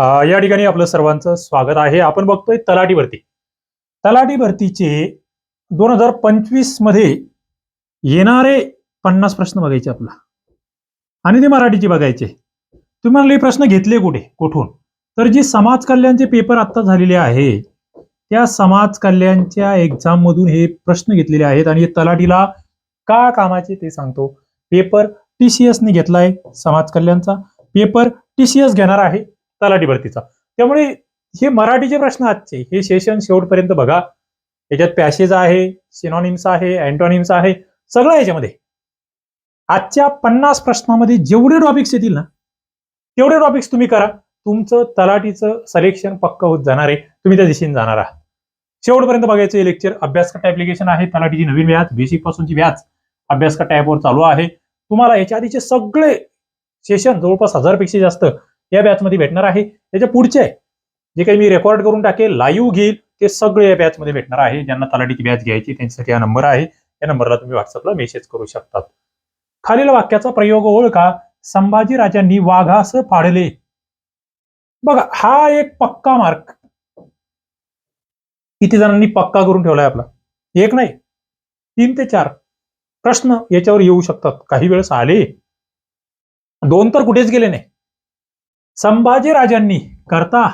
या ठिकाणी आपलं सर्वांचं स्वागत आहे. आपण बघतोय तलाठी भरती. तलाठी भरतीचे दोन हजार पंचवीसमध्ये येणारे पन्नास प्रश्न बघायचे आपला. आणि ते मराठीचे बघायचे. तुम्ही हे प्रश्न घेतले कुठे? कुठून? तर जे समाज कल्याणचे पेपर आता झालेले आहे त्या समाज कल्याणच्या एक्झाम मधून हे प्रश्न घेतलेले आहेत आणि हे तलाठीला का कामाचे ते सांगतो. पेपर टीसीएस ने घेतलाय समाज कल्याणचा. पेपर टीसीएस घेणार आहे. तलाठी भरतीचा. त्यामुळे हे मराठीचे प्रश्न आजचे हे सेशन शेवटपर्यंत बघा. याच्यात पॅसेज आहे सिनॉनिम्स आहे अँटॉनिम्स आहे सगळं याच्यामध्ये. आजच्या पन्नास प्रश्नामध्ये जेवढे टॉपिक्स येतील ना तेवढे टॉपिक्स तुम्ही करा. तुमचं तलाठीचं सलेक्शन पक्क होत जाणार आहे. तुम्ही त्या दिशेने जाणार आहात. शेवटपर्यंत बघायचं हे लेक्चर अभ्यासकट ऍप्लिकेशन आहे. तलाठीची नवीन व्याज बेसिक पासूनची व्याज अभ्यासकट ॲपवर चालू आहे. तुम्हाला याच्या आधीचे सगळे सेशन जवळपास हजारपेक्षा जास्त या बॅचमध्ये भेटणार आहे. त्याच्या पुढचे जे काही मी रेकॉर्ड करून टाकेल लाईव्ह घेईल ते सगळे या बॅचमध्ये भेटणार आहे. ज्यांना तलाठीची बॅच घ्यायची त्यांच्यासाठी हा नंबर आहे. या नंबरला तुम्ही व्हॉट्सअपला मेसेज करू शकतात. खालील वाक्याचा प्रयोग ओळखा. संभाजी राजांनी वाघास फाडले. बघा हा एक पक्का मार्क किती जणांनी पक्का करून ठेवलाय आपला? एक नाही. तीन ते चार. प्रश्न याच्यावर येऊ शकतात. काही वेळेस आले. दोन तर कुठेच गेले नाही. संभाजी राजांनी करता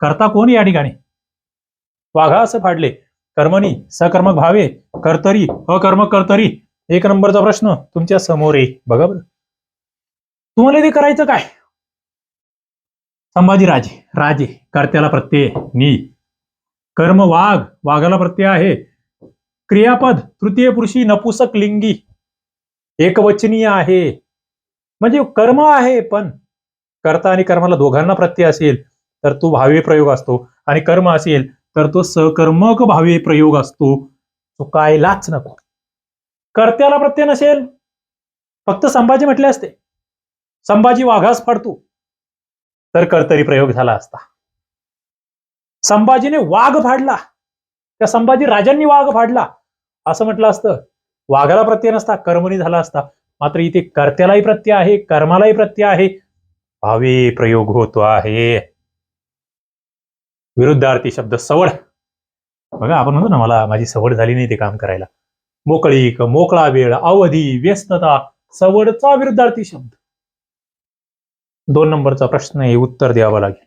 करता कोण या ठिकाणी? वाघा असं फाडले. कर्मणी सकर्मक भावे कर्तरी अकर्मक कर्तरी. एक नंबरचा प्रश्न तुमच्यासमोर आहे. बघा बरं. तुम्हाला ते करायचं काय? संभाजी राजे राजे कर्त्याला प्रत्यय नी. कर्म वाघ वाघाला प्रत्यय आहे. क्रियापद तृतीय पुरुषी नपुसक लिंगी. एकवचनीय आहे. म्हणजे कर्म आहे पण कर्ता आणि कर्माला दोघांना प्रत्यय असेल तर तो भावी प्रयोग असतो. आणि कर्म असेल तर तो सकर्मक भावी प्रयोग असतो. तो कायलाच नको. कर्त्याला प्रत्यय नसेल फक्त संभाजी म्हटले असते. संभाजी वाघास फाडतो. तर कर्तरी प्रयोग झाला असता. संभाजीने वाघ फाडला. त्या संभाजी राजांनी वाघ फाडला. असं म्हटलं असतं. वाघाला प्रत्यय नसता कर्मणी झाला असता. मात्र इथे कर्त्यालाही प्रत्यय आहे कर्मालाही प्रत्यय आहे. भावे प्रयोग होतो आहे. विरुद्धार्थी शब्द सवड. बघा आपण म्हणतो ना मला माझी सवड झाली नाही ते काम करायला. मोकळीक मोकळा वेळ अवधी व्यस्तता सवडचा विरुद्धार्थी शब्द. दोन नंबरचा प्रश्न आहे उत्तर द्यावं लागेल.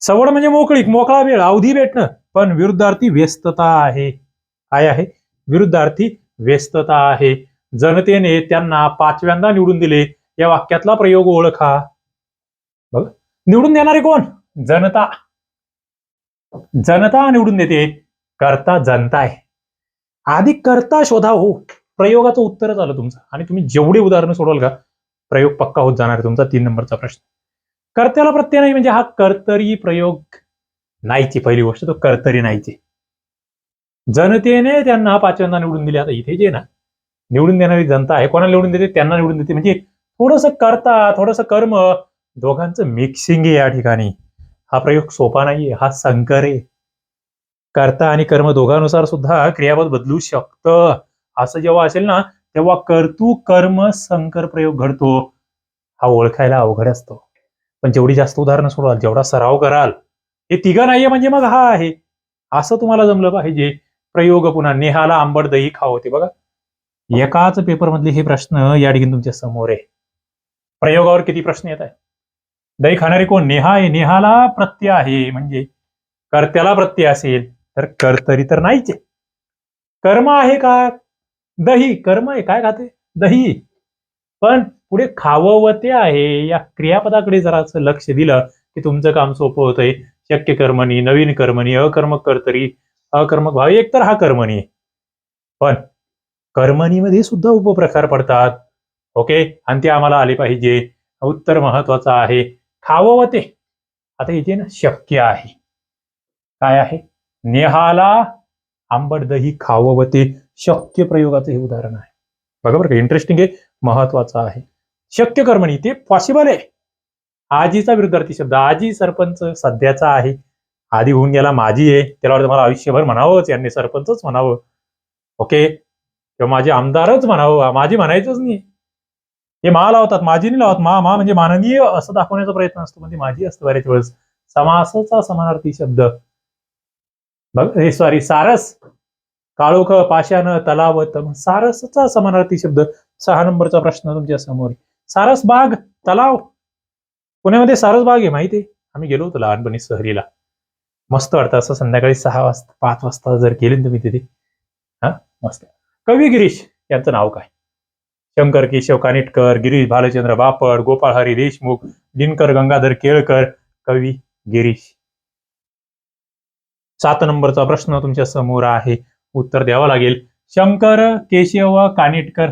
सवड म्हणजे मोकळीक मोकळा वेळ अवधी भेटणं. पण विरुद्धार्थी व्यस्तता आहे. काय आहे? विरुद्धार्थी व्यस्तता आहे. जनतेने त्यांना पाचव्यांदा निवडून दिले. या वाक्यातला प्रयोग ओळखा. बघ. निवडून देणारे कोण? जनता. जनता निवडून देते. करता जनता आहे. आधी करता शोधा हो. प्रयोगाचं उत्तरच आलं तुमचं. आणि तुम्ही जेवढी उदाहरणं सोडवाल का प्रयोग पक्का होत जाणार आहे तुमचा. तीन नंबरचा प्रश्न. कर्त्याला प्रत्यय नाही म्हणजे हा कर्तरी प्रयोग नाहीची. पहिली गोष्ट तो कर्तरी नाहीची. जनतेने त्यांना पाचव्यांदा निवडून दिले. आता इथे जे ना निवडून देणारी जनता आहे. कोणाला निवडून देते? त्यांना निवडून देते. म्हणजे थोडस करता थोडस कर्म दोघांचं मिक्सिंग आहे या ठिकाणी. हा प्रयोग सोपा नाहीये हा संकर आहे. कर्ता आणि कर्म दोघांनुसार सुद्धा क्रियापद बदलू शकतं. असं जेव्हा असेल ना तेव्हा कर्तू कर्म संकर प्रयोग घडतो. हा ओळखायला अवघड असतो. पण जेवढी जास्त उदाहरणं सोडवाल जेवढा सराव कराल हे तिघं नाहीये म्हणजे मग हा आहे. असं तुम्हाला जमलं पाहिजे. प्रयोग पुन्हा नेहाला आंबट दही खाव होते बघा. एकाच पेपर मधले हे प्रश्न या ठिकाणी तुमच्यासमोर आहे. प्रयोगावर किती प्रश्न येत आहे दही खाणारे कोण? नेहा आहे नेहाला प्रत्यय आहे म्हणजे कर्त्याला प्रत्यय असेल तर कर्तरी तर नाहीच आहे. कर्म आहे का? दही कर्म आहे. काय खाते? दही. पण पुढे खाववते आहे. या क्रियापदाकडे जरासं लक्ष दिलं की तुमचं काम सोपं होतंय. शक्य कर्मणी नवीन कर्मणी अकर्मक कर्तरी अकर्मक भावी एक तर हा कर्मणी आहे. पण कर्मणीमध्ये सुद्धा उपप्रकार पडतात. ओके? आणि ते आम्हाला आले पाहिजे. उत्तर महत्वाचं आहे. खाववते आता इथे ना शक्य आहे. काय आहे? नेहाला आंबट दही खावं ते. शक्य प्रयोगाचं हे उदाहरण आहे. बघा बरं का इंटरेस्टिंग आहे महत्वाचं आहे. शक्य कर्मणी ते पॉसिबल आहे. आजीचा विरुद्धार्थी शब्द आजी सरपंच सध्याचा आहे. आधी होऊन गेला माझी आहे. त्याला वाटतं मला आयुष्यभर म्हणावंच यांनी सरपंचच म्हणावं. ओके? किंवा माझे आमदारच म्हणावं. माझी म्हणायचंच नाही. हे मा लावतात माझी नाही लावत मा मा म्हणजे माननीय असं दाखवण्याचा प्रयत्न असतो म्हणजे माझी असतं बऱ्याच वेळेस. समासाचा समानार्थी शब्द. बघ हे सॉरी सारस. काळोख पाषाण तलावतम सारसचा समानार्थी शब्द. सहा नंबरचा प्रश्न तुमच्यासमोर. सारस बाग तलाव. पुण्यामध्ये सारस बाग आहे माहिती आहे? आम्ही गेलो होतो लहानपणी सहलीला. मस्त वाटतं असं संध्याकाळी सहा वाजता पाच वाजता जर गेले तुम्ही तिथे. हा मस्त. कवी गिरीश यांचं नाव काय? शंकर केशव कानिटकर गिरीश भालचंद्र बापड गोपाळ हरी देशमुख दिनकर गंगाधर केळकर कवी गिरीश. सात नंबरचा प्रश्न तुमच्यासमोर आहे. उत्तर द्यावं लागेल. शंकर केशव कानिटकर.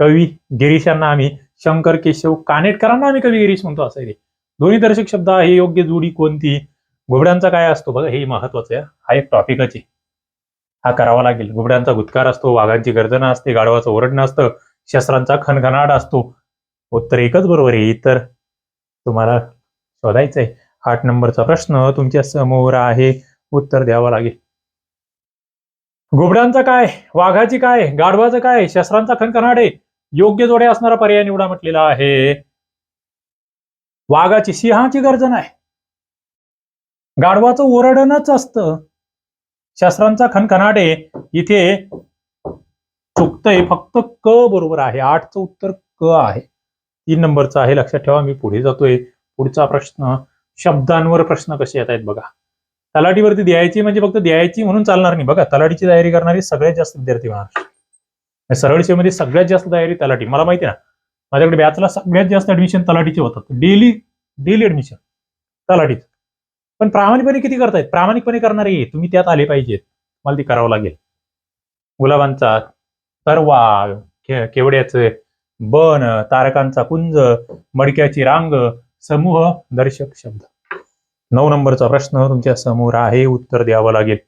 कवी गिरीशांना आम्ही शंकर केशव कानेटकरांना आम्ही कवी गिरीश म्हणतो असं आहे दोन्ही दर्शक शब्द आहे योग्य जोडी कोणती? घोबड्यांचा काय असतो? बघा हे महत्वाचं आहे. हा एक टॉपिकच आहे. हा करावा लागेल. घुबड्यांचा गुत्कार असतो वाघांची गर्जना असते गाढवाचं ओरडणं असतं शस्त्रांचा खणखणाट असतो. उत्तर एकच बरोबर आहे. इतर तुम्हाला शोधायचं आहे आठ नंबरचा प्रश्न तुमच्यासमोर आहे. उत्तर द्यावं लागेल. घुबड्यांचा काय? वाघाची काय? गाढवाचं काय? शस्त्रांचा खणखणाट आहे. योग्य जोड्या असणारा पर्याय निवडा म्हटलेला आहे. वाघाची सिंहाची गर्जना आहे. गाढवाचं ओरडणच असतं. शस्त्रांचा खनखनाटे आहे इथे चुकतंय. फक्त क बरोबर आहे. आठचं उत्तर क आहे. तीन नंबरचं आहे. लक्षात ठेवा मी पुढे जातोय. पुढचा प्रश्न शब्दांवर प्रश्न कसे येत आहेत बघा. तलाठीवरती द्यायची म्हणजे फक्त द्यायची म्हणून चालणार नाही. बघा तलाठीची तयारी करणारे सगळ्यात जास्त विद्यार्थी महाराष्ट्र सरळ सेवेमध्ये सगळ्यात जास्त तयारी तलाठी. मला माहिती ना माझ्याकडे बॅचला सगळ्यात जास्त ऍडमिशन तलाठीचे होतात. डेली डेली ऍडमिशन तलाठीच. पण प्रामाणिकपणे किती करतायत? प्रामाणिकपणे करणारे तुम्ही त्यात आले पाहिजेत. मला ते करावं लागेल. गुलाबांचा तरवा केवड्याचं बन तारकांचा कुंज मडक्याची रांग समूह दर्शक शब्द. नऊ नंबरचा प्रश्न तुमच्यासमोर आहे उत्तर द्यावं लागेल.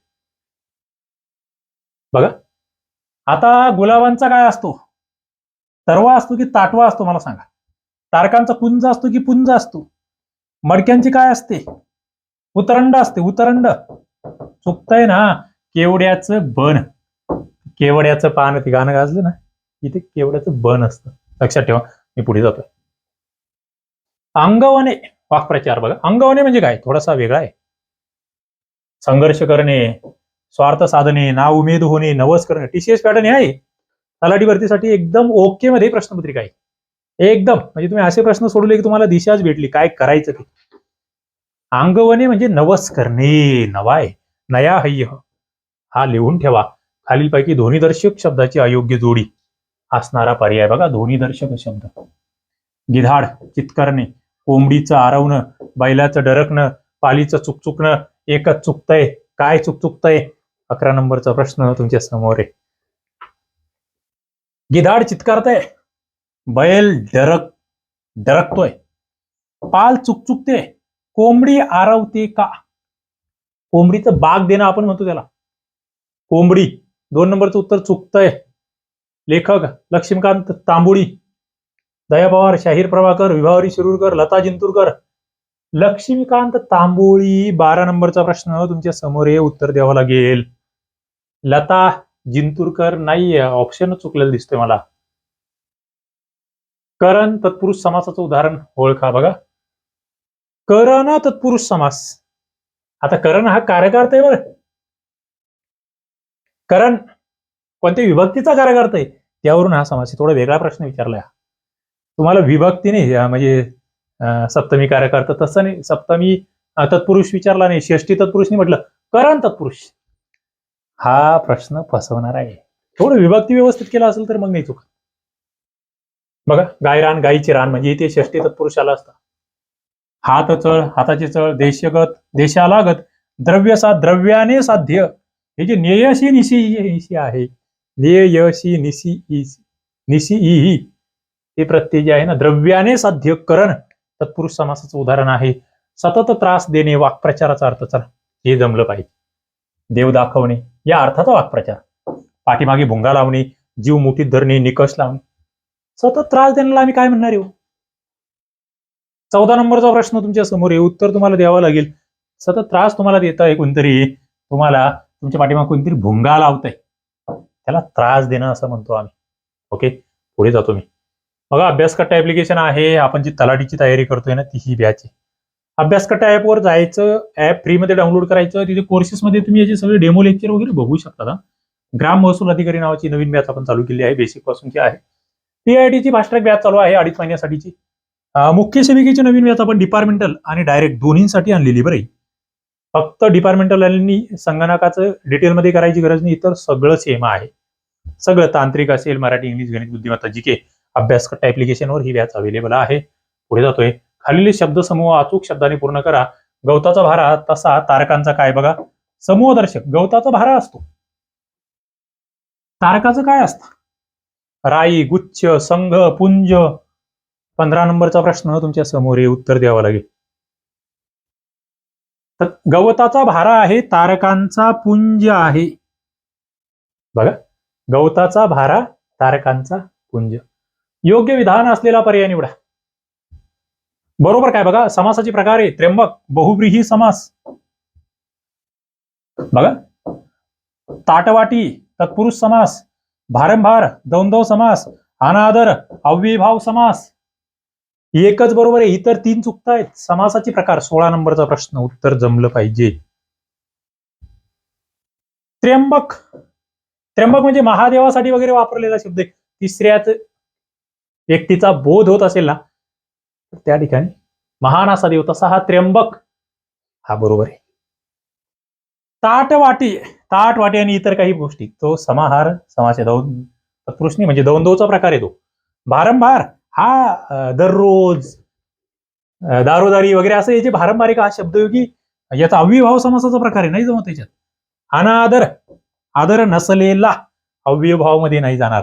बघा. आता गुलाबांचा काय असतो? तरवा असतो की ताटवा असतो मला सांगा. तारकांचा कुंज असतो की पुंज असतो? मडक्यांची काय असते? उतरंड असते उतरंड. चुकतंय ना केवड्याचं बन. केवड्याचं पान ते गाणं गाजलं ना इथे केवड्याचं बन असतं. लक्षात ठेवा मी पुढे जातोय. अंगवणे वाक्प्रचार बघा. अंगवणे म्हणजे काय? थोडासा वेगळा आहे. संघर्ष करणे स्वार्थ साधने ना उमेद होणे नवस करणे. टीसीएस पॅटर्न हे आहे. तलाठी भरतीसाठी एकदम ओके मध्ये प्रश्नपत्रिका आहे. एकदम. म्हणजे तुम्ही असे प्रश्न सोडले की तुम्हाला दिशाच भेटली. काय करायचं ते? अंगवने म्हणजे नवस करणे नवाय नया हय्य. हा लिहून ठेवा. खालीलपैकी ध्वनिदर्शक शब्दाची अयोग्य जोडी. असणारा पर्याय बघा ध्वनिदर्शक शब्द. गिधाड चितकरणे कोंबडीचं आरवणं बैलाचं डरकणं पालीचं चुकचुकणं एकच चुकतंय काय चुकचुकतंय? अकरा नंबरचा प्रश्न तुमच्यासमोर आहे. गिधाड चित्कारतय. बैल डरक डरकतोय. पाल चुकचुकते. कोंबडी आरवते का? कोंबडीचं बाग देणं आपण म्हणतो त्याला. कोंबडी. दोन नंबरचं उत्तर चुकतंय. लेखक लक्ष्मीकांत तांबुडी. दया पवार शाहीर प्रभाकर विभावरी शिरूरकर लता जिंतूरकर. लक्ष्मीकांत तांबोळी बारा नंबरचा प्रश्न तुमच्यासमोर हे उत्तर द्यावं लागेल. लता जिंतूरकर नाहीये. ऑप्शन चुकलेलं दिसतोय मला. करण तत्पुरुष समासाचं उदाहरण ओळखा बघा. करण तत्पुरुष समास. आता करण हा कार्यकर्ता आहे बरं. करण कोणत्या विभक्तीचा कार्यकर्ता आहे? त्यावरून हा समास थोडा वेगळा प्रश्न विचारलाय. तुम्हाला विभक्ती नाही म्हणजे सप्तमी कार्यकर्ता तसं नाही. सप्तमी तत्पुरुष विचारला नाही. षष्टी तत्पुरुष नाही म्हटलं करण तत्पुरुष. हा प्रश्न फसवणार आहे. थोडं विभक्ती व्यवस्थित केला असेल तर मग नाही चुका बघा गायरान गायीचे रान म्हणजे इथे षष्टी तत्पुरुष आला असता. हात चळ हाताची चळ देशगत देशालागत द्रव्य सा द्रव्याने साध्य. हे जे नेयशी निशी आहे नेयशी निशी इसी निशी ई हे प्रत्यय जे आहे ना द्रव्याने साध्य करण तत्पुरुष समासाचं उदाहरण आहे. सतत त्रास देणे वाक्प्रचाराचा अर्थ चला हे जमलं पाहिजे. देव दाखवणे या अर्थाचा वाक्प्रचार. पाठीमागे भुंगा लावणे जीव मुठीत धरणे निकष लावणे. सतत त्रास देण्याला आम्ही काय म्हणणार येऊ? चौदा नंबरचा प्रश्न तुमच्यासमोर आहे. उत्तर तुम्हाला द्यावं लागेल. सतत त्रास तुम्हाला देत आहे कोणतरी. तुम्हाला तुमच्या पाठीमागे कोणतरी भुंगा लावतंय. त्याला त्रास देणं असं म्हणतो आम्ही. ओके? पुढे जातो मी. बघा अभ्यासकट्टा ऍप्लिकेशन आहे. आपण जी तलाठीची तयारी करतोय ना ती ही बॅच आहे अभ्यासकट्टा ऍपवर जायचं ऍप फ्रीमध्ये डाउनलोड करायचं. तिथे कोर्सेसमध्ये तुम्ही याचे सगळे डेमो लेक्चर वगैरे बघू शकता ग्राम महसूल अधिकारी नावाची नवीन बॅच आपण चालू केली आहे. बेसिक पासूनची आहे. पीआयटीची फास्ट्रॅक बॅच चालू आहे. अडीच महिन्यासाठीची. मुख्य सेविकेची नवीन बॅच आपण डिपार्टमेंटल आणि डायरेक्ट दोन्हीसाठी आणलेली बरं फक्त डिपार्टमेंटल आणि संगणकाचं डिटेलमध्ये करायची गरज नाही इतर सगळं सेम आहे. सगळं तांत्रिक असेल मराठी इंग्लिश गणित बुद्धिमत्ता जी के अभ्यासकट्टा ऍप्लिकेशनवर ही व्याज अवेलेबल आहे. पुढे जातोय. खालील शब्दसमूह अचूक शब्दाने पूर्ण करा. गवताचा भारा तसा तारकांचा काय बघा? समूहदर्शक गवताचा भारा असतो. तारकाचं काय असतं? राई गुच्छ संघ पुंज पंधरा नंबरचा प्रश्न तुमच्यासमोर हे उत्तर द्यावं लागेल. तर गवताचा भारा आहे तारकांचा पुंज आहे. बघा गवताचा भारा तारकांचा पुंज. योग्य विधान असलेला पर्याय निवडा. बरोबर काय बघा समासाचे प्रकार आहे त्र्यंबक बहुब्रीही समास. बघा ताटवाटी तत्पुरुष समास भारंभार दौंदव समास अनादर अव्यभाव समास. एकच बरोबर आहे. इतर तीन चुकतायत समासाचे प्रकार. सोळा नंबरचा प्रश्न. उत्तर जमलं पाहिजे. त्र्यंबक. त्र्यंबक म्हणजे महादेवासाठी वगैरे वापरलेला शब्द आहे. तिसऱ्याच व्यक्तीचा बोध होत असेल ना तर त्या ठिकाणी महान असा देव तसा हा त्र्यंबक. हा बरोबर आहे. ताटवाटी. ताटवाटी आणि इतर काही गोष्टी. तो समाहार समासे दोन तत्पुरुषणी म्हणजे दौंदोचा प्रकार येतो भारंभार हा दररोज दारोदारी वगैरे असं याचे भारंभारिक हा शब्दयोगी याचा अव्यभाव समासाचा प्रकार आहे नाही जमत त्याच्यात. अनादर आदर नसलेला अव्ययभावमध्ये नाही जाणार.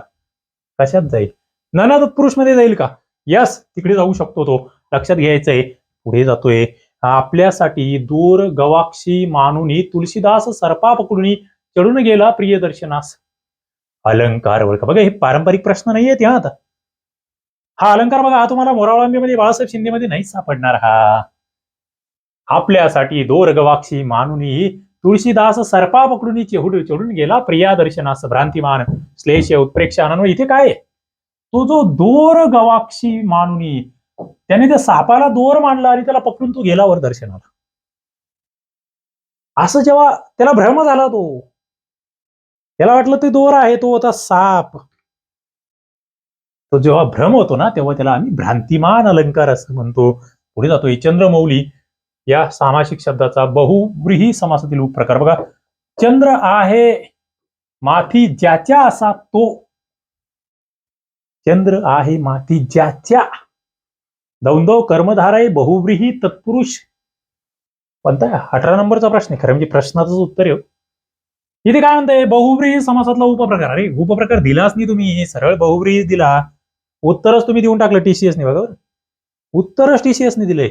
कशात जाईल? नना तत्पुरुषमध्ये जाईल का? यस तिकडे जाऊ शकतो तो. लक्षात घ्यायचंय पुढे जातोय. आपल्यासाठी दूर गवाक्षी मानुनी तुलसीदास सर्पा पकडून चढून गेला प्रियदर्शनास. अलंकार ओळखा. बघा हे पारंपरिक प्रश्न नाहीये त्या आता. हा अलंकार बघा हा तुम्हाला मोरावळांबीमध्ये बाळासाहेब शिंदेमध्ये नाही सापडणार हा. आपल्यासाठी दोर गवाक्षी मानुनी तुळशीदास सर्पा पकडून चेहुड चढून गेला प्रिया दर्शनास भ्रांतिमान श्लेष उत्प्रेक्ष इथे काय? तो जो दोर गवाक्षी मानुनी त्याने त्या सापाला दोर मांडला आणि त्याला पकडून तो गेला वर दर्शनाला. असं जेव्हा त्याला भ्रम झाला तो त्याला वाटलं ते दोर आहे तो होता साप. तो जेव्हा भ्रम होतो ना तेव्हा त्याला आम्ही भ्रांतिमान अलंकार असं म्हणतो. पुढे जातो चंद्रमौली या सामासिक शब्दाचा बहुव्रीही समासातील उपप्रकार. बघा चंद्र आहे माथी ज्याच्या असा तो. चंद्र आहे माती ज्याच्या. दौंदव कर्मधाराय बहुव्रीही तत्पुरुष. पण अठरा नंबरचा प्रश्न आहे. खरं म्हणजे प्रश्नाचंच उत्तर आहे हो. इथे काय म्हणतंय? बहुव्रीही समासातला उपप्रकार. अरे उपप्रकार दिलाच नाही तुम्ही. सरळ बहुव्रीही दिला. उत्तरच तुम्ही देऊन टाकलं टीसीएसने बघा उत्तरच टीसीएसने दिले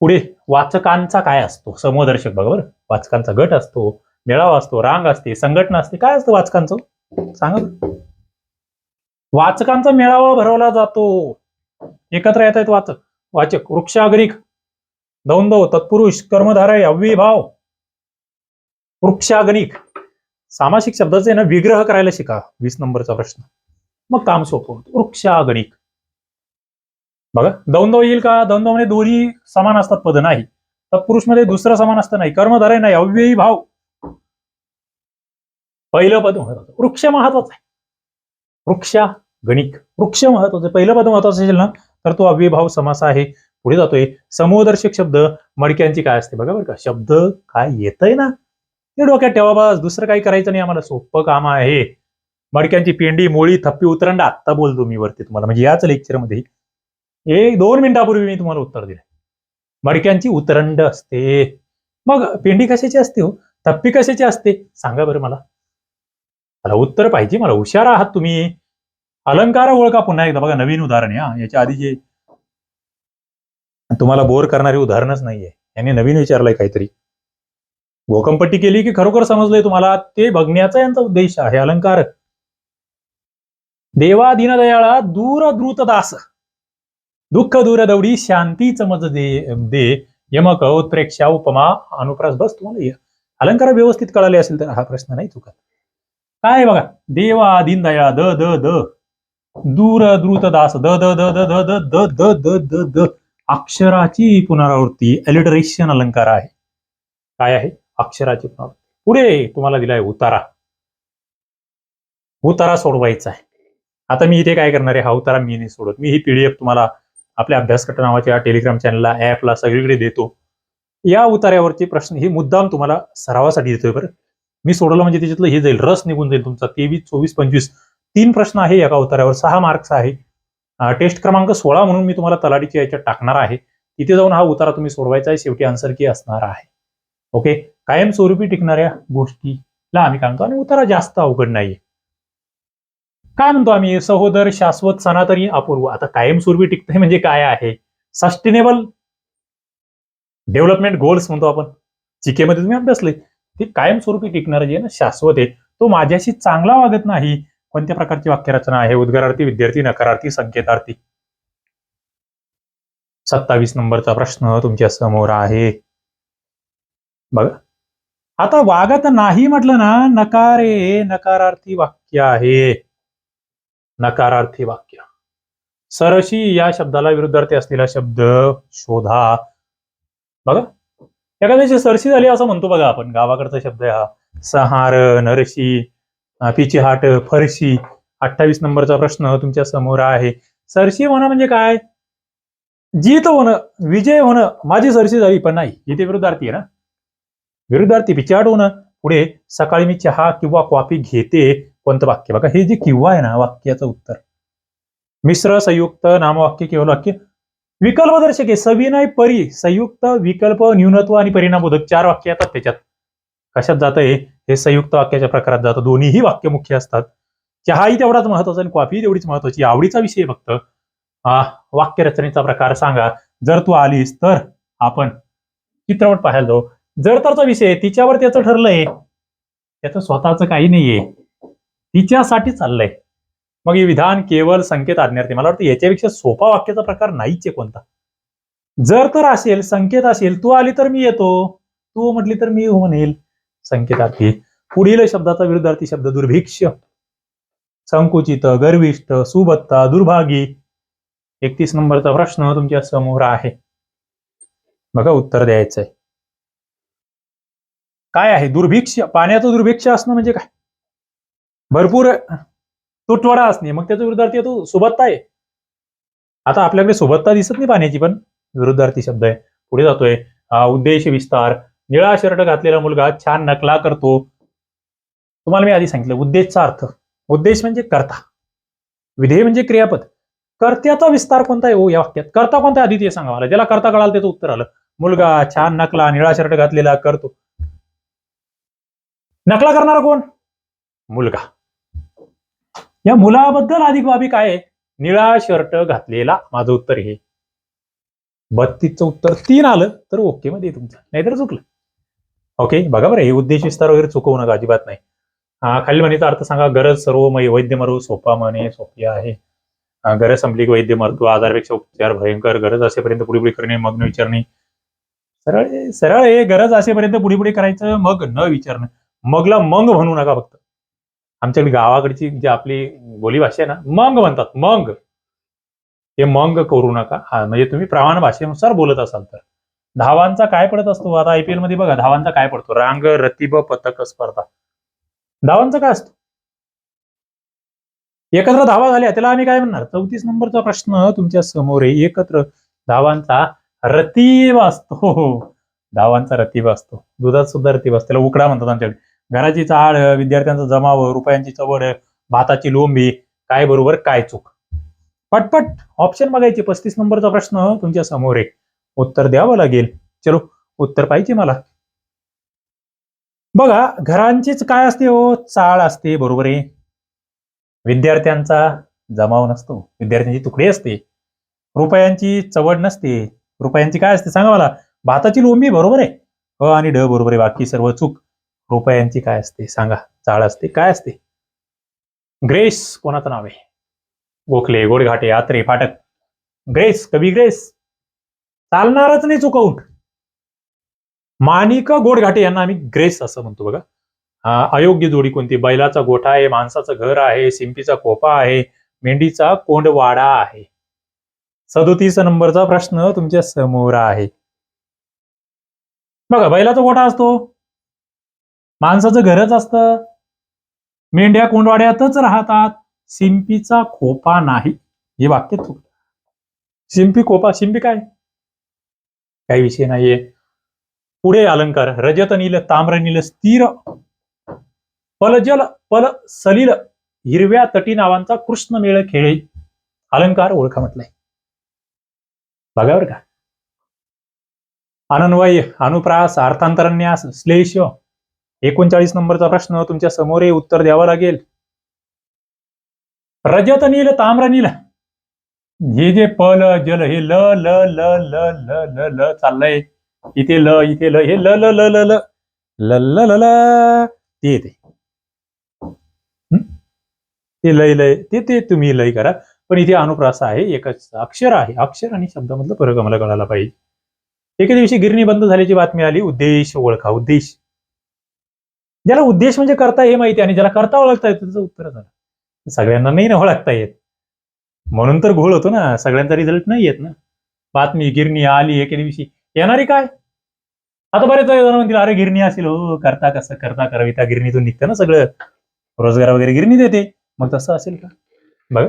पुढे वाचकांचा काय असतो? समूहदर्शक बघा बरं. वाचकांचा गट असतो मेळावा असतो रांग असते संघटना असते. काय असतं वाचकांचं? सांगा वाचकांचा मेळावा भरवला जातो. एकत्र येत आहेत वाचक वाचक वृक्षागरिक दौंदव तत्पुरुष कर्मधारय अव्यभाव वृक्षागणिक सामासिक शब्दाचे ना विग्रह करायला शिका वीस नंबरचा प्रश्न. मग काम सोपं होतं. वृक्षागणिक बघा दौंदव येईल का? दौंदव म्हणजे दोन्ही समान असतात पद नाही. तत्पुरुषमध्ये दुसरं समान असतं नाही. कर्मधारय नाही अव्ययी भाव. पहिलं पद महत्वाचं. वृक्ष महत्वाचं आहे. वृक्षा गणिक. वृक्ष महत्वाचं आहे. पहिलं पद महत्वाचं असेल ना तर तो अव्ययभाव समास आहे. पुढे जातोय समूहदर्शक शब्द मडक्यांची काय असते? बघा बरं का शब्द काय येतंय ना? ते डोक्यात ठेवा बस. दुसरं काही करायचं नाही. आम्हाला सोपं काम आहे. मडक्यांची पेंडी मोळी थप्पी उतरंडा. आत्ता बोलतो मी वरती तुम्हाला. म्हणजे याच लेक्चरमध्ये एक दोन मिनिटापूर्वी मी तुम्हाला उत्तर दिलं. मडक्यांची उतरंड असते. मग पेंडी कशाची असते हो? थप्पी कशाची असते? सांगा बरं मला. मला उत्तर पाहिजे. मला हुशार आहात तुम्ही. अलंकार ओळखा पुन्हा एकदा. बघा नवीन उदाहरण आहे याच्या आधी जे तुम्हाला बोर करणारी उदाहरणच नाहीये. यांनी नवीन विचारलंय काहीतरी. भोकंपट्टी केली की खरोखर समजलंय तुम्हाला? ते बघण्याचा यांचा उद्देश आहे अलंकार. देवा दीनदयाळा दूर द्रुत दास. दुःख दूर दौडी शांती चमज दे दे. यमक उत्प्रेक्षा उपमा अनुप्रास बस तुम्हाला अलंकार व्यवस्थित कळाले असेल तर हा प्रश्न नाही चुकत. काय आहे बघा? देवा दीनदया द द द. दूर द्रुत दास द द द द द द द द द द. द अक्षराची पुनरावृत्ती एलिटरेशन अलंकार आहे. काय आहे? अक्षराची पुढे तुम्हाला दिलाय उतारा. उतारा सोडवायचा आहे. आता मी इथे काय करणार आहे? हा उतारा मी नाही सोडत. मी ही पीडीएफ तुम्हाला आपल्या अभ्यासकट नावाच्या टेलिग्राम चॅनलला ऍपला सगळीकडे देतो. या उतार्यावरचे प्रश्न हे मुद्दाम तुम्हाला सरावासाठी देतोय बरं. मी सोडवलं म्हणजे त्याच्यातलं हे जाईल. रस निघून जाईल तुमचा. तेवीस चोवीस पंचवीस. तीन प्रश्न आहे एका उतार्यावर सहा मार्क्स आहे. टेस्ट क्रमांक सोळा म्हणून मी तुम्हाला तलाडीच्या याच्यात टाकणार आहे. तिथे जाऊन हा उतारा तुम्ही सोडवायचा आहे. शेवटी आन्सर की असणार आहे. ओके कायमस्वरूपी टिकणाऱ्या गोष्टीला आम्ही काय म्हणतो आणि उतारा जास्त अवघड नाहीये. काय म्हणतो आम्ही सहोदर शाश्वत सनातनी अपूर्व. आता कायमस्वरूपी टिकते म्हणजे काय आहे? सस्टेनेबल डेव्हलपमेंट गोल्स म्हणतो आपण. चिकेमध्ये मध्ये तुम्ही अभ्यासले ते कायमस्वरूपी टिकणारं जे ना शाश्वत आहे तो माझ्याशी चांगला वागत नाही कोणत्या प्रकारची वाक्यरचना आहे? उद्गारार्थी विद्यार्थी नकारार्थी संकेतार्थी? सत्तावीस नंबरचा प्रश्न तुमच्यासमोर आहे. बघा. आता वागत नाही म्हटलं ना नकारे नकारार्थी वाक्य आहे. नकारार्थी वाक्य. सरशी या शब्दाला विरुद्धार्थी असलेला शब्द शोधा. बघा. एखाद्याची सरशी झाली असं म्हणतो बघा आपण. गावाकडचा शब्द आहे हा. सहार नरशी अं, पिचिहाट फरशी. अठ्ठावीस नंबरचा प्रश्न तुमच्यासमोर आहे. सरशी होणं म्हणजे काय? जीत होणं विजय होणं माझी सरशी झाली पण नाही. इथे विरुद्धार्थी आहे ना? विरुद्धार्थी विचारून पुढे सकाळी मी चहा किंवा कॉफी घेते कोणतं वाक्य? बघा हे जे किंवा आहे ना वाक्याचं उत्तर. मिश्र संयुक्त नामवाक्य केवळ वाक्य. विकल्पदर्शक आहे सविनय परी. संयुक्त विकल्प न्यूनत्व आणि परिणामबोधक. चार वाक्य येतात त्याच्यात. कशात जात आहे हे संयुक्त वाक्याच्या प्रकारात जातं. दोन्हीही वाक्य मुख्य असतात. चहाही तेवढाच महत्त्वाचा आणि कॉफी तेवढीच महत्वाची आवडीचा विषय फक्त. वाक्यरचनेचा प्रकार सांगा. जर तू आलीस तर आपण चित्रपट पाहायला जाऊ. जर तरचा विषय तिच्यावर त्याचं ठरलंय त्याचं स्वतःचं काही नाहीये. तिच्यासाठी चाललंय. मग हे विधान केवळ संकेत आज्ञार्थी मला वाटतं याच्यापेक्षा सोपा वाक्याचा प्रकार नाहीच आहे कोणता. जर तर असेल संकेत असेल तू आली तर मी येतो. तू म्हटली तर मी म्हणेल. संकेतार्थी पुढील शब्दाचा विरुद्धार्थी शब्द दुर्भिक्ष. संकुचित गर्विष्ठ सुबत्ता दुर्भागी. एकतीस नंबरचा प्रश्न तुमच्यासमोर आहे. बघा उत्तर द्यायचंय. काय आहे? दुर्भिक्ष पाण्याचं दुर्भिक्ष असणं म्हणजे काय? भरपूर तुटवडा असणे. मग त्याचा विरुद्धार्थी येतो सुबत्ता आहे. आता आपल्याकडे सुबत्ता दिसत नाही पाण्याची पण विरुद्धार्थी शब्द आहे. पुढे जातोय. उद्देश विस्तार. निळा शर्ट घातलेला मुलगा छान नकला करतो. तुम्हाला मी आधी सांगितलं उद्देशचा अर्थ. उद्देश म्हणजे कर्ता. विधेय म्हणजे क्रियापद. कर्त्याचा विस्तार कोणता आहे? हो या वाक्यात. कर्ता कोणता आहे? आधी ते सांगा मला. ज्याला कर्ता कळाल त्याचं उत्तर आलं. मुलगा छान नकला निळा शर्ट घातलेला करतो. नकला करणारा कोण? मुलगा. या मुलाबद्दल अधिक बाबी काय निळा शर्ट घातलेला. माझं उत्तर हे. बत्तीसचं उत्तर तीन आलं तर ओके मध्ये तुमचं. नाहीतर चुकलं. ओके बघा बरं हे उद्देश विस्तार वगैरे चुकवू नका अजिबात नाही. हा, खालील म्हणीचा अर्थ सांगा गरज सर्वमय वैद्य मरू सोपा म्हणे सोपी आहे. हा, गरज संपली की वैद्य मरतो आजारपेक्षा उपचार भयंकर गरज असेपर्यंत पुढे पुढे करणे मग न विचारणे. सरळ सरळ आहे गरज असेपर्यंत पुढे पुढे करायचं मग न विचारणं. मगला मंग म्हणू नका फक्त. आमच्याकडे गावाकडची जी आपली बोलीभाषा आहे ना मंग म्हणतात मंग. ते मंग करू नका. हा म्हणजे तुम्ही प्रमाण भाषेनुसार बोलत असाल तर. धावांचा काय पडत असतो? आता आयपीएलमध्ये बघा धावांचा काय पडतो? रांग रतिब पथक स्पर्धा. धावांचा काय असतो? एकत्र धावा झाल्या त्याला आम्ही काय म्हणणार? चौतीस नंबरचा प्रश्न तुमच्यासमोर आहे. एकत्र धावांचा रतीब असतो. हो, हो. धावांचा रतीब असतो. दुधात सुद्धा रतीब असतो. त्याला उकडा म्हणतात आमच्याकडे. घराची चाळ विद्यार्थ्यांचा जमाव रुपयांची चवड भाताची लोंबी काय बरोबर काय चूक. पटपट ऑप्शन बघायचे पस्तीस नंबरचा प्रश्न तुमच्यासमोर आहे. उत्तर द्यावं लागेल. चलो उत्तर पाहिजे मला. बघा घरांचीच काय असते हो? चाळ असते बरोबर आहे. विद्यार्थ्यांचा जमाव नसतो. विद्यार्थ्यांची तुकडी असते. रुपयांची चवड नसते. रुपयांची काय असते सांगा मला. भाताची लोंबी बरोबर आहे. अ आणि ड बरोबर आहे. बाकी सर्व चूक. रुपयांची काय असते? सांगा. चाळ असते. काय असते? ग्रेस कोणाचं नाव आहे? गोखले गोडघाटे आत्रे फाटक. ग्रेस कवी ग्रेस. चालणारच नाही चुकवून. माणिक गोडघाटे यांना आम्ही ग्रेस असं म्हणतो बघा. हा, अयोग्य जोडी कोणती? बैलाचा गोठा आहे माणसाचं घर आहे शिंपीचा कोपा आहे मेंढीचा कोंडवाडा आहे. सदोतीस नंबरचा प्रश्न तुमच्यासमोर आहे. बघा बैलाचा गोठा असतो. माणसाचं घरच असतं. मेंढ्या कोंडवाड्यातच राहतात. शिंपीचा खोपा नाही. हे वाक्य चुक शिंपी खोपा शिंपी काय? काही विषय नाहीये. पुढे अलंकार. रजत नील ताम्र नील स्थिर. पलजल पल सलील. हिरव्या तटी नावांचा कृष्ण मेळ खेळे. अलंकार ओळखा म्हटलंय. बघा का? अनन्वय अनुप्रास अर्थांतरन्यास श्लेष एकोणचाळीस नंबरचा प्रश्न तुमच्यासमोर उत्तर द्यावं लागेल रजत नील ताम्र नील हे जे पल जल हे ल ल ल ल ल ल ल चाललंय इथे ल इथे ल हे ल ल ल ल ल ल ल ल ल ते येते ते लय लय ते ते तुम्ही लय करा पण इथे अनुप्रास आहे एकच अक्षर आहे अक्षर आणि शब्दामधलं फरक आम्हाला कळायला पाहिजे एके दिवशी गिरणी बंद झाल्याची बातमी आली उद्देश ओळखा उद्देश ज्याला उद्देश म्हणजे करता हे माहिती आणि ज्याला करता ओळखता येतं त्याचं उत्तर झालं. सगळ्यांना नाही ना ओळखता येत. म्हणून तर घोळ होतो ना. सगळ्यांचा रिझल्ट नाही येत ना. बातमी गिरणी आली एके दिवशी. येणारी काय? आता बरेच जण म्हणतील अरे गिरणी असेल. हो करता कसं? करता करावी. त्या गिरणीतून निघतं ना सगळं. रोजगार वगैरे गिरणी देते. मग तसं असेल का? बघ.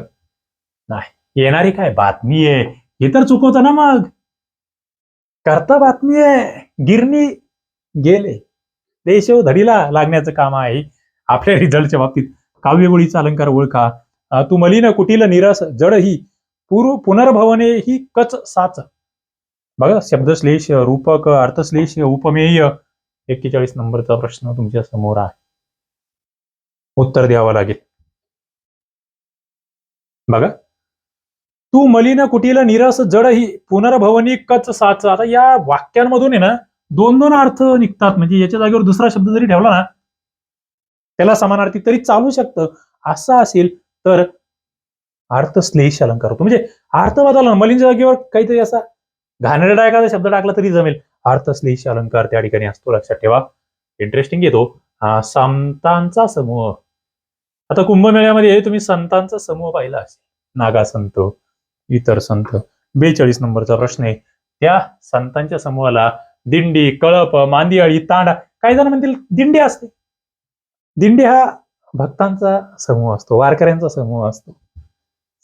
नाही. येणारी काय? बातमी आहे. हे तर चुकवतं ना मग. करता बातमी आहे. गिरणी गेले. देश धडीला लागण्याचं काम आहे. आपल्या रिझल्टच्या बाबतीत काव्यगोळीचा अलंकार ओळखा. तू मलिन कुटील निरस जड ही पूर्व पुनर्भवने ही कच साच. बघा शब्दश्लेष रूपक अर्थश्लेष उपमेय. एक्केचाळीस नंबरचा प्रश्न तुमच्यासमोर आहे. उत्तर द्यावं लागेल. बघा. तू मलिन कुटील निरस जड ही पुनर्भवनी कच साच. आता या वाक्यांमधून आहे ना दोन दोन अर्थ निघतात. म्हणजे याच्या जागेवर दुसरा शब्द जरी ठेवला ना त्याला समानार्थी तरी चालू शकतं. असं असेल तर अर्थश्लेष अलंकार होतो. म्हणजे अर्थ बदलला मलिनच्या जागेवर काहीतरी असा घाणेरडा एखादा शब्द टाकला तरी जमेल. अर्थश्लेष अलंकार त्या ठिकाणी असतो. लक्षात ठेवा. इंटरेस्टिंग येतो. हा संतांचा समूह. आता कुंभमेळ्यामध्ये तुम्ही संतांचा समूह पाहिला असेल. नागा संत इतर संत. बेचाळीस नंबरचा प्रश्न आहे. त्या संतांच्या समूहाला दिंडी कळप मांदियाळी तांडा काही जण म्हणतील दिंडी असते. दिंडी हा भक्तांचा समूह असतो वारकऱ्यांचा समूह असतो.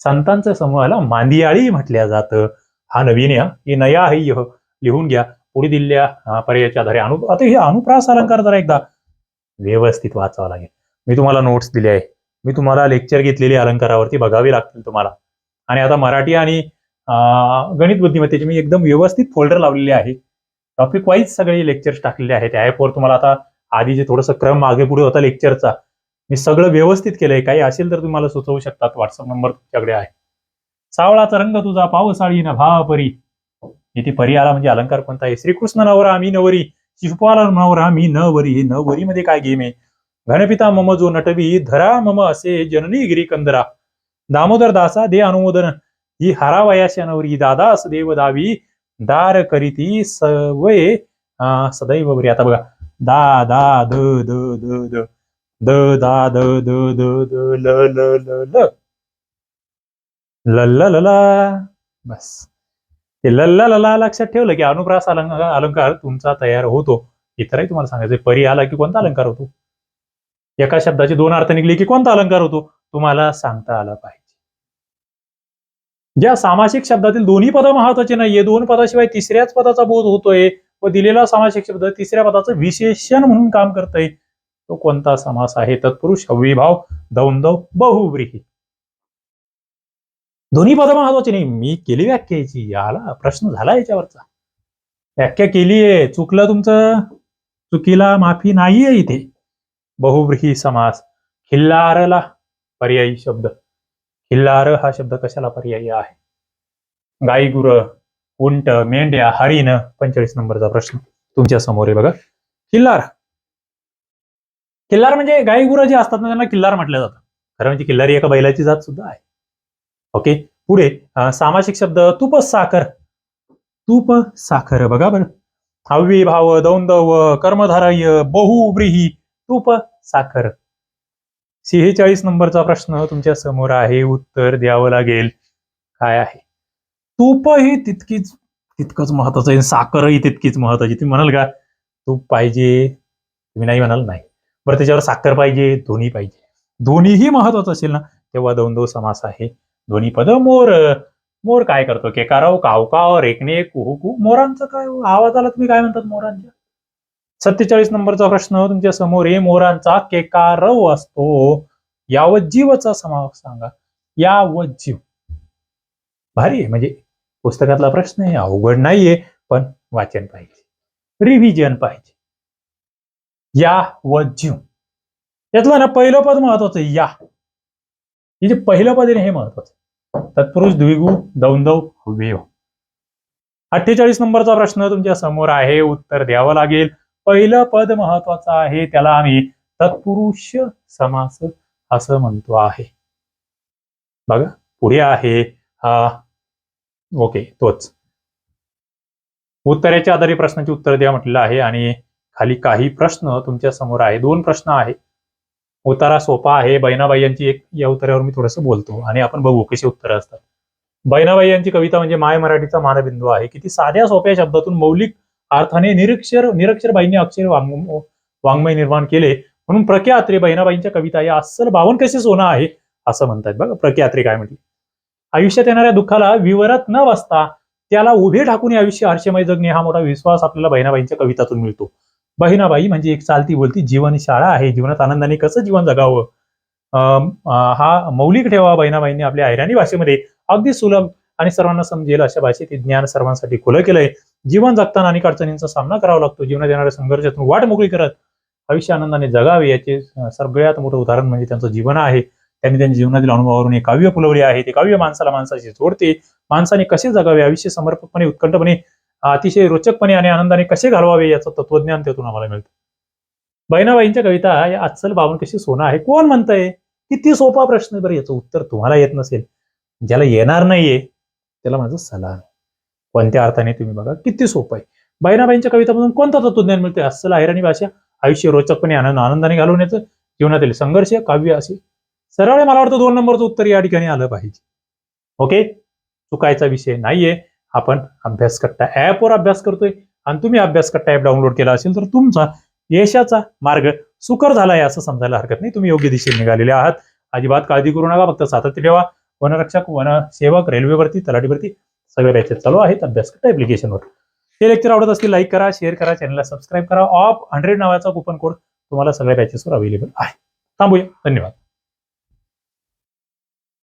संतांच्या समूहाला मांदियाळी म्हटल्या जातं. हा नवीन हे ही नया है यह लिहून घ्या पुढे दिल्या पर्यायाच्या आधारे अनु आता हे अनुप्रास अलंकार जरा एकदा व्यवस्थित वाचावा लागेल. मी तुम्हाला नोट्स दिले आहे. मी तुम्हाला लेक्चर घेतलेली अलंकारावरती बघावी लागतील तुम्हाला. आणि आता मराठी आणि गणित बुद्धिमत्तेचे मी एकदम व्यवस्थित फोल्डर लावलेले आहे. टॉपिक वाईज सगळे लेक्चर्स टाकलेले आहेत. त्या ॲपवर तुम्हाला आता आधी जे थोडंसं क्रम मागे पुढे होता लेक्चरचा मी सगळं व्यवस्थित केलंय. काही असेल तर तुम्हाला सुचवू शकतात. व्हॉट्सअप नंबर तुमच्याकडे आहे. सावळाचा रंग तुझा पावसाळी न भापरी इथे परी आला म्हणजे अलंकार कोणता आहे? श्रीकृष्ण नवरा मी नवरी. शिवपाला नवरा मी नवरी. नवरी मध्ये काय गेम आहे? घनपिता मम जो नटवी धरा मम असे जननी गिरी कंदरा दामोदर दासा दे अनुमोदन. ही हरावयाशी नवरी दादास देव दावी. दार करीती सवय. सदैव बरी. आता बघा. दा दा द द द द. द दा द द द द ल ल ल ल. ल ल ला बस. ते ल ल ल लक्षात ठेवलं की अनुप्रास अलंकार अलंकार तुमचा तयार होतो. इतरही तुम्हाला सांगायचं परी आला की कोणता अलंकार होतो? एका शब्दाचे दोन अर्थ निघले की कोणता अलंकार होतो? तुम्हाला सांगता आला पाहिजे. ज्या सामासिक शब्दातील दोन्ही पद महत्त्वाचे नाहीये दोन पदाशिवाय तिसऱ्याच पदाचा बोध होतोय व दिलेला सामासिक शब्द तिसऱ्या पदाचं विशेषण म्हणून काम करतोय तो कोणता समास आहे? तत्पुरुष अविभाव दौंदव बहुव्रीही. दोन्ही पद महत्वाची नाही. मी केली व्याख्या याची याला प्रश्न झाला याच्यावरचा. व्याख्या केलीये. चुकलं तुमचं? चुकीला माफी नाहीये इथे. बहुव्रीही समास. खिल्लारला पर्यायी शब्द. किल्लार हा शब्द कशाला पर्यायी आहे? गाईगुर उंट मेंढ्या हरिण पंचेचाळीस नंबरचा प्रश्न तुमच्यासमोर आहे बघा. किल्लार. किल्लार म्हणजे गाई गुरं जे असतात ना त्यांना किल्लार म्हटलं जातं. खरं म्हणजे किल्लारी एका बैलाची जात सुद्धा आहे. ओके? पुढे सामासिक शब्द तूप साखर तूप साखर बघा बरं. हव्य भाव दौंदव कर्मधारय बहुव्रीही तूप साखर सेहेचाळीस नंबरचा प्रश्न तुमच्यासमोर आहे. उत्तर द्यावं लागेल. काय आहे? तूप ही तितकीच तितकंच महत्वाचं आहे साखरही तितकीच महत्वाची. तुम्ही म्हणाल का तूप पाहिजे? तुम्ही नाही म्हणाल? नाही. बरं त्याच्यावर साखर पाहिजे? दोन्ही पाहिजे. दोन्हीही महत्वाचं असेल ना? तेव्हा दोन दो समास आहे. दोन्ही पद मोर. मोर काय करतो? केकाराव कावकाव रेकणे कुहू कुहू. मोरांचं काय हो? आवाजाला तुम्ही काय म्हणतात मोरांच्या? सत्तेचाळीस नंबरचा प्रश्न तुमच्यासमोर ए मोरांचा केकारव असतो. यावत जीवचा समावेश सांगा. यावत जीव. भारी आहे म्हणजे पुस्तकातला प्रश्न आहे अवघड नाहीये पण वाचन पाहिजे. रिव्हिजन पाहिजे. या व जीव. यातलं ना पहिलं पद महत्वाचं या. हे जे पहिलं पद आहे हे महत्वाचं तत्पुरुष द्विगु दौंदव वेव. अठ्ठेचाळीस नंबरचा प्रश्न तुमच्यासमोर आहे उत्तर द्यावं लागेल. पहिलं पद महत्वाचं आहे त्याला आम्ही तत्पुरुष समास असं म्हणतो आहे. बघा पुढे आहे हा ओके तोच. उत्तरेच्या आधारे प्रश्नाची उत्तर द्या म्हटलेलं आहे आणि खाली काही प्रश्न तुमच्यासमोर आहे. दोन प्रश्न आहे. उतारा सोपा आहे. बैनाबाई यांची एक या उत्तरावर मी थोडस बोलतो आणि आपण बघू कशी उत्तरं असतात. बैनाबाई यांची कविता म्हणजे माय मराठीचा मानबिंदू आहे. किती साध्या सोप्या शब्दातून मौलिक अर्थाने निरक्षर निरक्षर बाईंनी अक्षर वाङ्म वाङ्मय निर्माण केले. म्हणून प्रख्यात्रे बहिणाबाईंच्या कविता या अस्सल बावन कसे सोनं आहे असं म्हणतात बघा प्रख्यात्रे काय म्हटली? आयुष्यात येणाऱ्या दुःखाला विवरत न बसता त्याला उभे ठाकून आयुष्य हर्षमय जगणे हा मोठा विश्वास आपल्याला बहिणाबाईंच्या कवितातून मिळतो. बहिणाबाई म्हणजे एक चालती बोलती जीवन शाळा आहे. जीवनात आनंदाने कसं जीवन जगावं? अं, हा मौलिक ठेवा बहिणाबाईंनी आपल्या ऐराणी भाषेमध्ये. अगदी सुलभ आणि सर्वांना समजेल अशा भाषेत हे ज्ञान सर्वांसाठी खुलं केलंय. जीवन जगताना अनेक अडचणींचा सामना करावा लागतो. जीवनात येणाऱ्या संघर्षातून वाट मोकळी करत आयुष्य आनंदाने जगावे याचे सगळ्यात मोठं उदाहरण म्हणजे त्यांचं जीवन आहे. त्यांनी त्यांच्या जीवनातील अनुभवावरून एक काव्य फुलवले आहे. ते काव्य माणसाला माणसाशी जोडते. माणसाने कसे जगावे? आयुष्य समर्पकपणे उत्कंठपणे अतिशय रोचकपणे आणि आनंदाने कसे घालवावे याचं तत्वज्ञान त्यातून आम्हाला मिळतं. बहिणाबाईंच्या कविता या आजचल बावन कशी सोनं आहे? कोण म्हणतंय? किती सोपा प्रश्न बरं याचं उत्तर तुम्हाला येत नसेल. ज्याला येणार नाहीये त्याला माझं सलाम. कोणत्या अर्थाने तुम्ही बघा किती सोपं आहे. बहिणाबाईंच्या कवितामधून कोणतं तत्वज्ञान मिळते अस्सल आहेराणी भाषा. आयुष्य रोचकपणे आनंद आनंदाने घालवण्याचं जीवनातील संघर्ष काव्य असे. सरळ आहे, मला वाटतं दोन नंबरचं उत्तर या ठिकाणी आलं पाहिजे. ओके? चुकायचा विषय नाहीये. आपण अभ्यास कट्टा ऍपवर अभ्यास करतोय. आणि तुम्ही अभ्यास कट्टा ऍप डाउनलोड केला असेल तर तुमचा यशाचा मार्ग सुकर झालाय असं समजायला हरकत नाही. तुम्ही योग्य दिशेने निघालेले आहात. अजिबात काळजी करू नका. फक्त सातत्य ठेवा. वनरक्षक वनसेवक रेल्वेवरती तलाठीवरती सगळे बॅचेस चालू आहेत. अभ्यास ऍप्लिकेशनवर हे लेक्चर आवडत असतील लाईक करा शेअर करा चॅनलला सबस्क्राईब करा. ऑफ हंड्रेड नावाचा कुपन कोड तुम्हाला सगळ्या बॅचेसवर अवेलेबल आहे. थांबूया. धन्यवाद.